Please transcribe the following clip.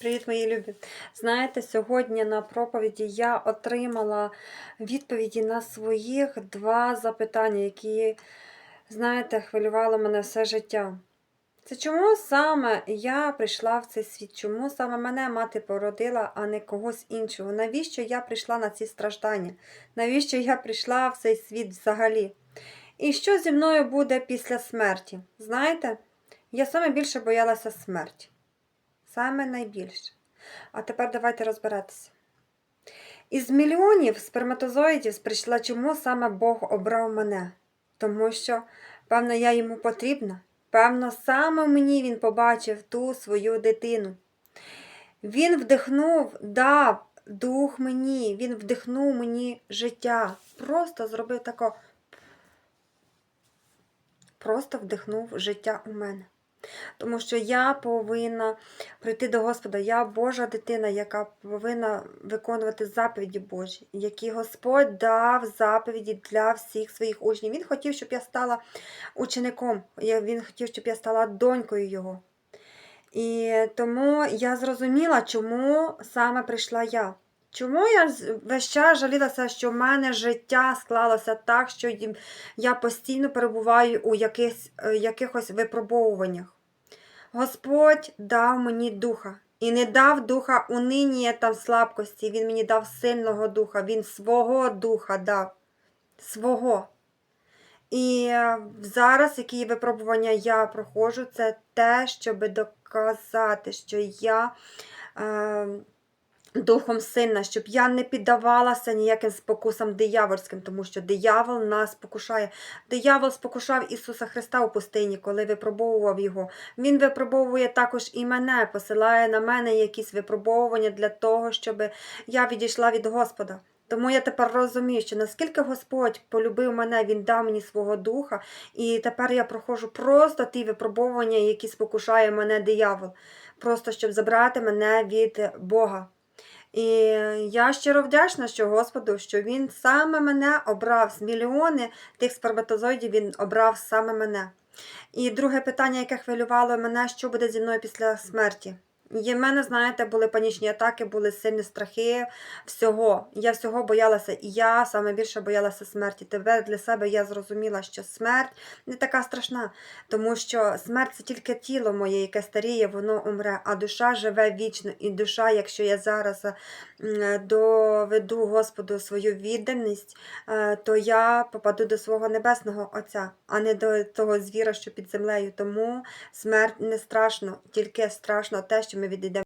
Привіт, мої любі! Знаєте, сьогодні на проповіді я отримала відповіді на своїх два запитання, які, знаєте, хвилювали мене все життя. Це чому саме я прийшла в цей світ? Чому саме мене мати породила, а не когось іншого? Навіщо я прийшла на ці страждання? Навіщо я прийшла в цей світ взагалі? І що зі мною буде після смерті? Знаєте, я саме більше боялася смерті. Саме найбільше. А тепер давайте розбиратися. Із мільйонів сперматозоїдів прийшла, чому саме Бог обрав мене? Тому що, певно, я йому потрібна. Певно, саме мені він побачив ту свою дитину. Він вдихнув, дав дух мені, він вдихнув мені життя. Просто зробив тако. Просто вдихнув життя у мене. Тому що я повинна прийти до Господа. Я Божа дитина, яка повинна виконувати заповіді Божі, які Господь дав заповіді для всіх своїх учнів. Він хотів, щоб я стала учеником, він хотів, щоб я стала донькою Його. І тому я зрозуміла, чому саме прийшла я. Чому я весь час жалілася, що в мене життя склалося так, що я постійно перебуваю у якихось, е, якихось випробовуваннях. Господь дав мені духа. І не дав духа унинія та слабкості. Він мені дав сильного духа. Він свого духа дав. Свого. І е, зараз, які випробування я проходжу, це те, щоб доказати, що я е, духом сильна, щоб я не піддавалася ніяким спокусам диявольським, тому що диявол нас спокушає. Диявол спокушав Ісуса Христа у пустині, коли випробовував його. Він випробовує також і мене, посилає на мене якісь випробовування для того, щоб я відійшла від Господа. Тому я тепер розумію, що наскільки Господь полюбив мене, Він дав мені свого духа, і тепер я проходжу просто ті випробовування, які спокушає мене диявол, просто щоб забрати мене від Бога. І я щиро вдячна, що Господу, що він саме мене обрав з мільйони тих сперматозоїдів, він обрав саме мене. І друге питання, яке хвилювало мене, що буде зі мною після смерті. І в мене, знаєте, були панічні атаки, були сильні страхи всього. Я всього боялася, і я саме більше боялася смерті. Тепер для себе я зрозуміла, що смерть не така страшна, тому що смерть це тільки тіло моє, яке старіє, воно умре, а душа живе вічно. І душа, якщо я зараз доведу Господу свою відданість, е, то я попаду до свого небесного Отця, а не до того звіра, що під землею. Тому смерть не страшно, тільки страшно те, що ми відійдемо.